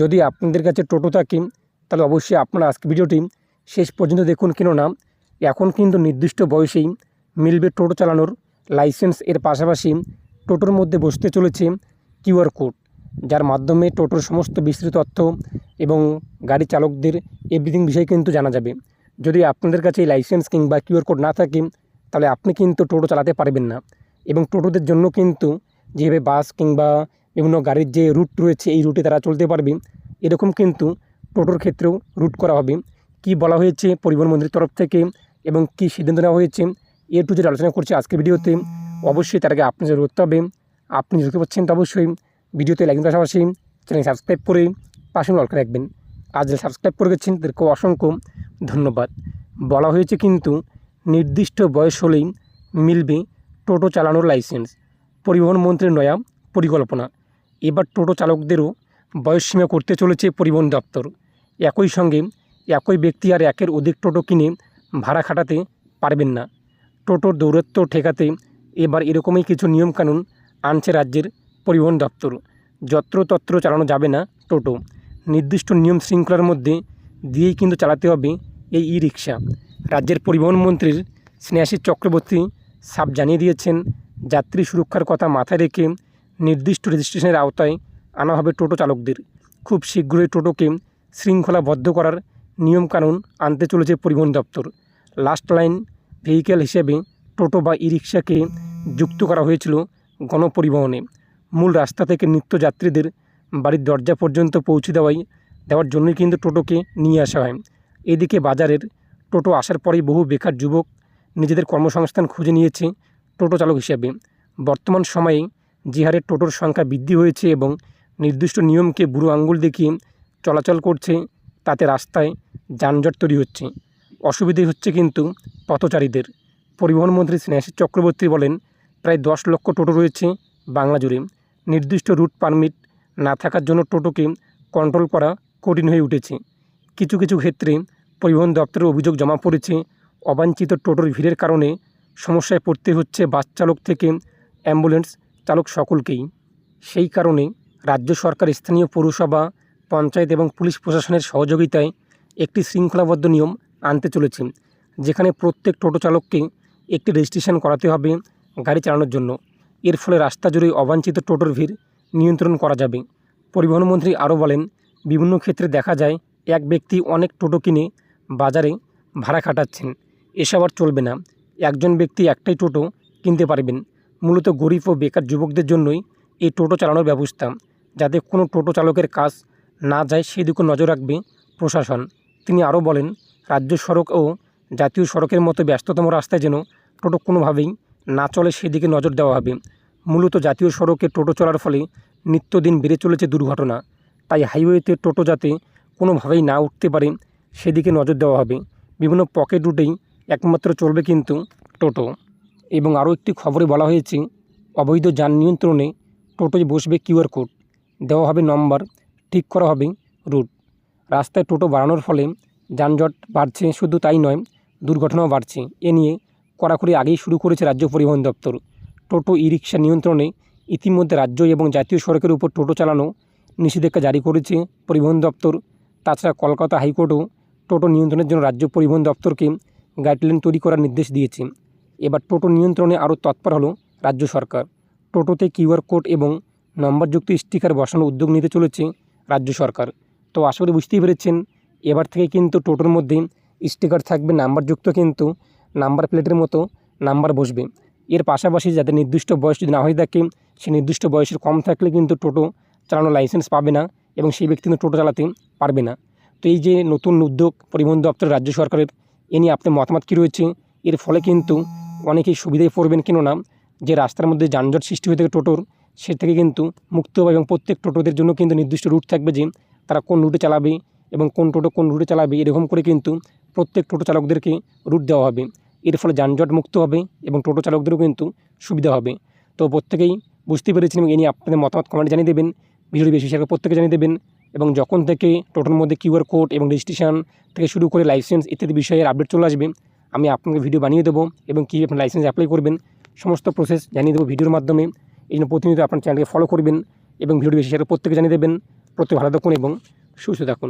যদি আপনাদের কাছে টোটো থাকে, তাহলে অবশ্যই আপনারা আজকে ভিডিওটি শেষ পর্যন্ত দেখুন। কেননা, এখন কিন্তু নির্দিষ্ট বয়সেই মিলবে টোটো চালানোর লাইসেন্স। এর পাশাপাশি টোটোর মধ্যে বসতে চলেছে কিউআর কোড, যার মাধ্যমে টোটোর সমস্ত বিস্তৃত তথ্য এবং গাড়ি চালকদের এভরিথিং বিষয়ে কিন্তু জানা যাবে। যদি আপনাদের কাছে এই লাইসেন্স কিংবা কিউআর কোড না থাকে, তাহলে আপনি কিন্তু টোটো চালাতে পারবেন না। এবং টোটোদের জন্য কিন্তু যেভাবে বাস কিংবা বিভিন্ন গাড়ির যে রুট রয়েছে, এই রুটে তারা চলতে পারবে। এরকম কিন্তু টোটোর ক্ষেত্রেও রুট করা হবে। কি বলা হয়েছে পরিবহন মন্ত্রীর তরফ থেকে এবং কি সিদ্ধান্ত নেওয়া হয়েছে, এ টু যেটা আলোচনা করছি আজকের ভিডিওতে। অবশ্যই তার আগে আপনি যদি করতে হবে আপনি যদি পাচ্ছেন তো অবশ্যই ভিডিওতে লাইক পাশাপাশি চ্যানেল সাবস্ক্রাইব করে পাশে লক্ষ্য রাখবেন। আজ যারা সাবস্ক্রাইব করে গেছেন তাদেরকে অসংখ্য ধন্যবাদ। বলা হয়েছে কিন্তু নির্দিষ্ট বয়স হলেই মিলবে টোটো চালানোর লাইসেন্স পরিবহন মন্ত্রীর নয়া পরিকল্পনা। এবার টোটো চালকদেরও বয়সসীমা করতে চলেছে পরিবহন দপ্তর। একই সঙ্গে একই ব্যক্তি আর একের অধিক টোটো কিনে ভাড়া খাটাতে পারবেন না। টোটোর দৌরত্ব ঠেকাতে এবার এরকমই কিছু নিয়মকানুন আনছে রাজ্যের পরিবহন দপ্তর। যত্রতত্র চালানো যাবে না টোটো। নির্দিষ্ট নিয়ম শৃঙ্খলার মধ্যে দিয়েই কিন্তু চালাতে হবে এই ই রিক্সা রাজ্যের পরিবহন মন্ত্রীর স্নেহাশিস চক্রবর্তী সাপ জানিয়ে দিয়েছেন, যাত্রী সুরক্ষার কথা মাথায় রেখে নির্দিষ্ট রেজিস্ট্রেশনের আওতায় আনা হবে টোটো চালকদের। খুব শীঘ্রই টোটোকে শৃঙ্খলাবদ্ধ করার নিয়মকানুন আনতে চলেছে পরিবহন দপ্তর। লাস্ট লাইন ভেহিক্যাল হিসেবে টোটো বা ই রিক্সাকে যুক্ত করা হয়েছিল গণপরিবহনে। মূল রাস্তা থেকে নিত্যযাত্রীদের বাড়ির দরজা পর্যন্ত পৌঁছে দেওয়াই, দেওয়ার জন্যই কিন্তু টোটোকে নিয়ে আসা হয়। এদিকে বাজারের টোটো আসার পরেই বহু বেকার যুবক নিজেদের কর্মসংস্থান খুঁজে নিয়েছে টোটো চালক হিসেবে। বর্তমান সময়ে যে হারে টোটোর সংখ্যা বৃদ্ধি হয়েছে এবং নির্দিষ্ট নিয়মকে বুড়ো আঙ্গুল দেখিয়ে চলাচল করছে, তাতে রাস্তায় যানজট তৈরি হচ্ছে। অসুবিধে হচ্ছে কিন্তু পথচারীদের। পরিবহন মন্ত্রী চক্রবর্তী বলেন, প্রায় দশ লক্ষ টোটো রয়েছে বাংলা জুড়ে। নির্দিষ্ট রুট পারমিট না থাকার জন্য টোটোকে কন্ট্রোল করা কঠিন হয়ে উঠেছে। কিছু কিছু ক্ষেত্রে পরিবহন দপ্তরের অভিযোগ জমা পড়েছে, অবাঞ্ছিত টোটোর ভিড়ের কারণে সমস্যায় পড়তে হচ্ছে বাস চালক থেকে অ্যাম্বুলেন্স চালক সকলকেই। সেই কারণে রাজ্য সরকার স্থানীয় পৌরসভা, পঞ্চায়েত এবং পুলিশ প্রশাসনের সহযোগিতায় একটি শৃঙ্খলাবদ্ধ নিয়ম আনতে চলেছে, যেখানে প্রত্যেক টোটো চালককে একটি রেজিস্ট্রেশন করাতে হবে গাড়ি চালানোর জন্য। এর ফলে রাস্তা জুড়ে অবাঞ্ছিত টোটোর ভিড় নিয়ন্ত্রণ করা যাবে। পরিবহন মন্ত্রী আরও বলেন, বিভিন্ন ক্ষেত্রে দেখা যায় এক ব্যক্তি অনেক টোটো কিনে বাজারে ভাড়া খাটাচ্ছেন। এসব আর চলবে না। একজন ব্যক্তি একটাই টোটো কিনতে পারবেন। মূলত গরিব ও বেকার যুবকদের জন্যই এই টোটো চালানোর ব্যবস্থা, যাতে কোনো টোটো চালকের কাজ না যায় সেদিকে নজর রাখবে প্রশাসন। তিনি আরও বলেন, রাজ্য সড়ক ও জাতীয় সড়কের মতো ব্যস্ততম রাস্তায় যেন টোটো কোনোভাবেই না চলে সেদিকে নজর দেওয়া হবে। মূলত জাতীয় সড়কে টোটো চলার ফলে নিত্যদিন বেড়ে চলেছে দুর্ঘটনা। তাই হাইওয়েতে টোটো যাতে কোনোভাবেই না উঠতে পারে সেদিকে নজর দেওয়া হবে। বিভিন্ন পকেট রুটেই একমাত্র চলবে কিন্তু টোটো। এবং আরও একটি খবরে বলা হয়েছে, অবৈধ যান নিয়ন্ত্রণে টোটোয় বসবে কিউআর কোড। দেওয়া হবে নম্বর, ঠিক করা হবে রুট। রাস্তায় টোটো বাড়ানোর ফলে যানজট বাড়ছে, শুধু তাই নয়, দুর্ঘটনাও বাড়ছে। এ নিয়ে কড়াকড়ি আগেই শুরু করেছে রাজ্য পরিবহন দপ্তর। টোটো ই রিক্সা নিয়ন্ত্রণে ইতিমধ্যে রাজ্য এবং জাতীয় সড়কের উপর টোটো চালানো নিষেধাজ্ঞা জারি করেছে পরিবহন দপ্তর। তাছাড়া কলকাতা হাইকোর্টও টোটো নিয়ন্ত্রণের জন্য রাজ্য পরিবহন দপ্তরকে গাইডলাইন তৈরি করার নির্দেশ দিয়েছে। এবার টোটো নিয়ন্ত্রণে আরও তৎপর হলো রাজ্য সরকার। টোটোতে কিউআর কোড এবং নম্বরযুক্ত স্টিকার বসানোর উদ্যোগ নিতে চলেছে রাজ্য সরকার। তো আশা করি বুঝতেই পেরেছেন, এবার থেকে কিন্তু টোটোর মধ্যে স্টিকার থাকবে, নাম্বারযুক্ত কিন্তু নাম্বার প্লেটের মতো নাম্বার বসবে। এর পাশাপাশি যাদের নির্দিষ্ট বয়স যদি না হয়ে থাকে, সে নির্দিষ্ট বয়সের কম থাকলে কিন্তু টোটো চালানোর লাইসেন্স পাবে না এবং সেই ব্যক্তি কিন্তু টোটো চালাতে পারবে না। তো এই যে নতুন উদ্যোগ পরিবহন দপ্তর রাজ্য সরকারের, এ নিয়ে আপনার মতামত কী রয়েছে? এর ফলে কিন্তু অনেকেই সুবিধায় পড়বেন কেননা যে রাস্তার মধ্যে যানজট সৃষ্টি হয়ে থাকে টোটোর, সে থেকে কিন্তু মুক্ত হবে এবং প্রত্যেক টোটোদের জন্য কিন্তু নির্দিষ্ট রুট থাকবে যে তারা কোন রুটে চালাবে এবং কোন টোটো কোন রুটে চালাবে, এরকম করে কিন্তু প্রত্যেক টোটো চালকদেরকে রুট দেওয়া হবে। এর ফলে যানজট মুক্ত হবে এবং টোটো চালকদেরও কিন্তু সুবিধা হবে। তো প্রত্যেকেই বুঝতে পেরেছেন এবং এ নিয়ে আপনাদের মতামত কমেন্টে জানিয়ে দেবেন। ভিডিওটি বেশি করে প্রত্যেকে জানিয়ে দেবেন এবং যখন থেকে টোটোর মধ্যে কিউআর কোড এবং রেজিস্ট্রেশন থেকে শুরু করে লাইসেন্স ইত্যাদি বিষয়ের আপডেট চলে আসবে আমি আপনাকে ভিডিও বানিয়ে দেবো এবং কী আপনি লাইসেন্স অ্যাপ্লাই করবেন, সমস্ত প্রসেস জানিয়ে দেবো ভিডিওর মাধ্যমে। এই জন্য প্রতিনিয়ত আপনার চ্যানেলকে ফলো করবেন এবং ভিডিও বেশি সেটা প্রত্যেকে জানিয়ে দেবেন। প্রত্যেকে ভালো থাকুন এবং সুস্থ থাকুন।